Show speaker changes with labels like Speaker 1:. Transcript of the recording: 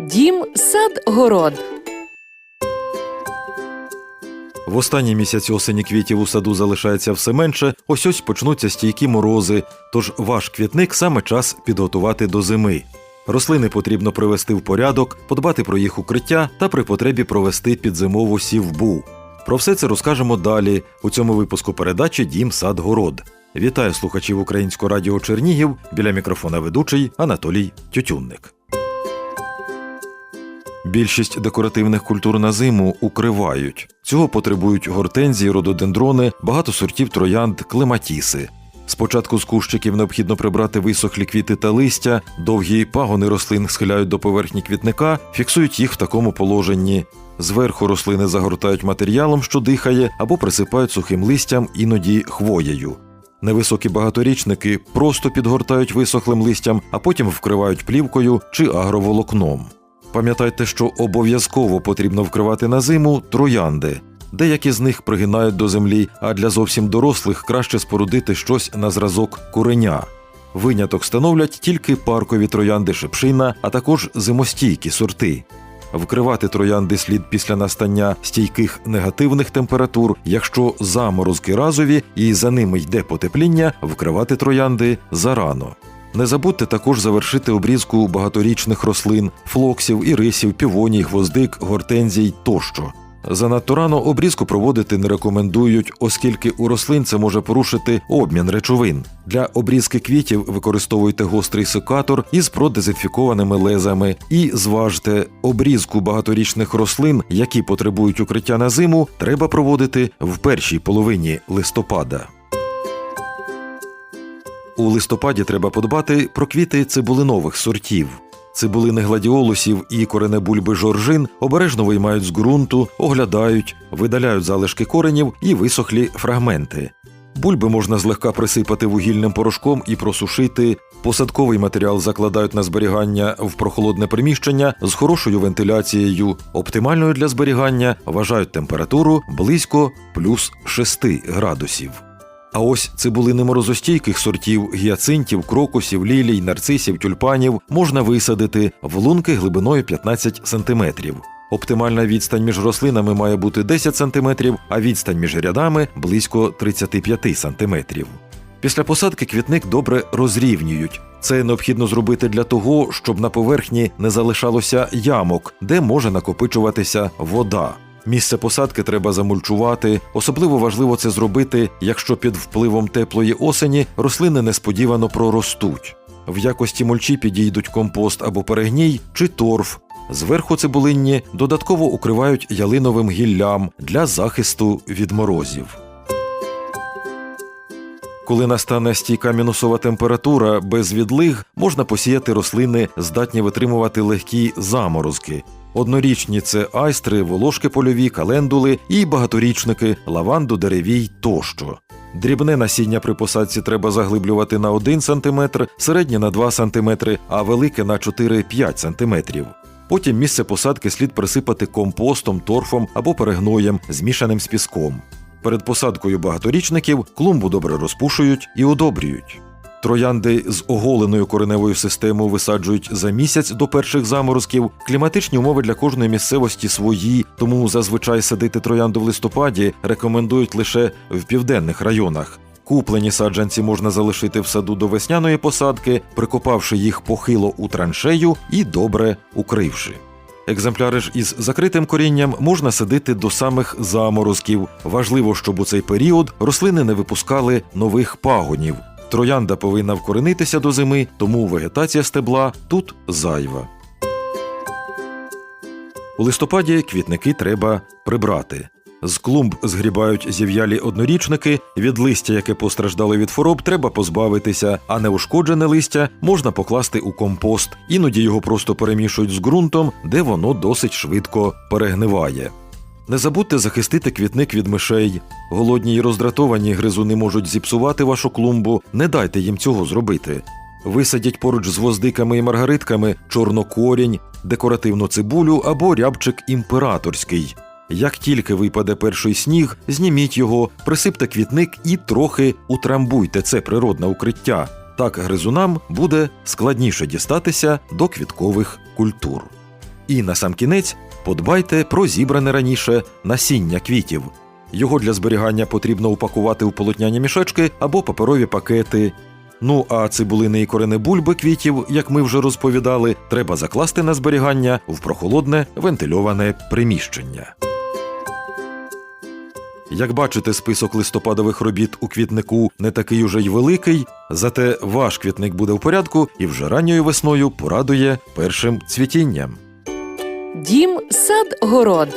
Speaker 1: Дім, сад, город.
Speaker 2: В останні місяці осені квітів у саду залишається все менше, ось ось почнуться стійкі морози, тож ваш квітник саме час підготувати до зими. Рослини потрібно привести в порядок, подбати про їх укриття та при потребі провести підзимову сівбу. Про все це розкажемо далі у цьому випуску передачі Дім сад город. Вітаю слухачів Українського радіо Чернігів біля мікрофона ведучий Анатолій Тютюнник. Більшість декоративних культур на зиму укривають. Цього потребують гортензії, рододендрони, багато сортів троянд, клематіси. Спочатку з кущиків необхідно прибрати висохлі квіти та листя, довгі пагони рослин схиляють до поверхні квітника, фіксують їх в такому положенні. Зверху рослини загортають матеріалом, що дихає, або присипають сухим листям, іноді хвоєю. Невисокі багаторічники просто підгортають висохлим листям, а потім вкривають плівкою чи агроволокном. Пам'ятайте, що обов'язково потрібно вкривати на зиму троянди. Деякі з них пригинають до землі, а для зовсім дорослих краще спорудити щось на зразок куреня. Виняток становлять тільки паркові троянди шипшина, а також зимостійкі сорти. Вкривати троянди слід після настання стійких негативних температур, якщо заморозки разові і за ними йде потепління, вкривати троянди зарано. Не забудьте також завершити обрізку багаторічних рослин, флоксів, ірисів, півоній, гвоздик, гортензій тощо. Занадто рано обрізку проводити не рекомендують, оскільки у рослин це може порушити обмін речовин. Для обрізки квітів використовуйте гострий секатор із продезінфікованими лезами і зважте, обрізку багаторічних рослин, які потребують укриття на зиму, треба проводити в першій половині листопада. У листопаді треба подбати про квіти цибулинових сортів. Цибулини гладіолусів і коренебульби жоржин обережно виймають з ґрунту, оглядають, видаляють залишки коренів і висохлі фрагменти. Бульби можна злегка присипати вугільним порошком і просушити. Посадковий матеріал закладають на зберігання в прохолодне приміщення з хорошою вентиляцією. Оптимальною для зберігання вважають температуру близько плюс 6 градусів. А ось цибулини морозостійких сортів гіацинтів, крокусів, лілій, нарцисів, тюльпанів можна висадити в лунки глибиною 15 см. Оптимальна відстань між рослинами має бути 10 см, а відстань між рядами близько 35 см. Після посадки квітник добре розрівнюють. Це необхідно зробити для того, щоб на поверхні не залишалося ямок, де може накопичуватися вода. Місце посадки треба замульчувати. Особливо важливо це зробити, якщо під впливом теплої осені рослини несподівано проростуть. В якості мульчі підійдуть компост або перегній чи торф. Зверху цибулинні додатково укривають ялиновим гіллям для захисту від морозів. Коли настане стійка мінусова температура без відлиг, можна посіяти рослини, здатні витримувати легкі заморозки. Однорічні це айстри, волошки польові, календули і багаторічники, лаванду, деревій тощо. Дрібне насіння при посадці треба заглиблювати на 1 см, середнє на 2 см, а велике на 4-5 см. Потім місце посадки слід присипати компостом, торфом або перегноєм, змішаним з піском. Перед посадкою багаторічників клумбу добре розпушують і одобрюють. Троянди з оголеною кореневою системою висаджують за місяць до перших заморозків. Кліматичні умови для кожної місцевості свої, тому зазвичай садити троянду в листопаді рекомендують лише в південних районах. Куплені саджанці можна залишити в саду до весняної посадки, прикопавши їх похило у траншею і добре укривши. Екземпляри ж із закритим корінням можна садити до самих заморозків. Важливо, щоб у цей період рослини не випускали нових пагонів. Троянда повинна вкоренитися до зими, тому вегетація стебла тут зайва. У листопаді квітники треба прибрати. З клумб згрібають зів'ялі однорічники, від листя, яке постраждало від хвороб, треба позбавитися, а неушкоджене листя можна покласти у компост. Іноді його просто перемішують з ґрунтом, де воно досить швидко перегниває. Не забудьте захистити квітник від мишей. Голодні й роздратовані гризуни можуть зіпсувати вашу клумбу, не дайте їм цього зробити. Висадіть поруч з гвоздиками і маргаритками чорнокорінь, декоративну цибулю або рябчик імператорський. Як тільки випаде перший сніг, зніміть його, присипте квітник і трохи утрамбуйте це природне укриття. Так гризунам буде складніше дістатися до квіткових культур. І насамкінець подбайте про зібране раніше насіння квітів. Його для зберігання потрібно упакувати у полотняні мішечки або паперові пакети. Ну а цибулини і корени бульби квітів, як ми вже розповідали, треба закласти на зберігання в прохолодне вентильоване приміщення. Як бачите, список листопадових робіт у квітнику не такий уже й великий, зате ваш квітник буде в порядку і вже ранньою весною порадує першим цвітінням.
Speaker 1: Дім, сад, город.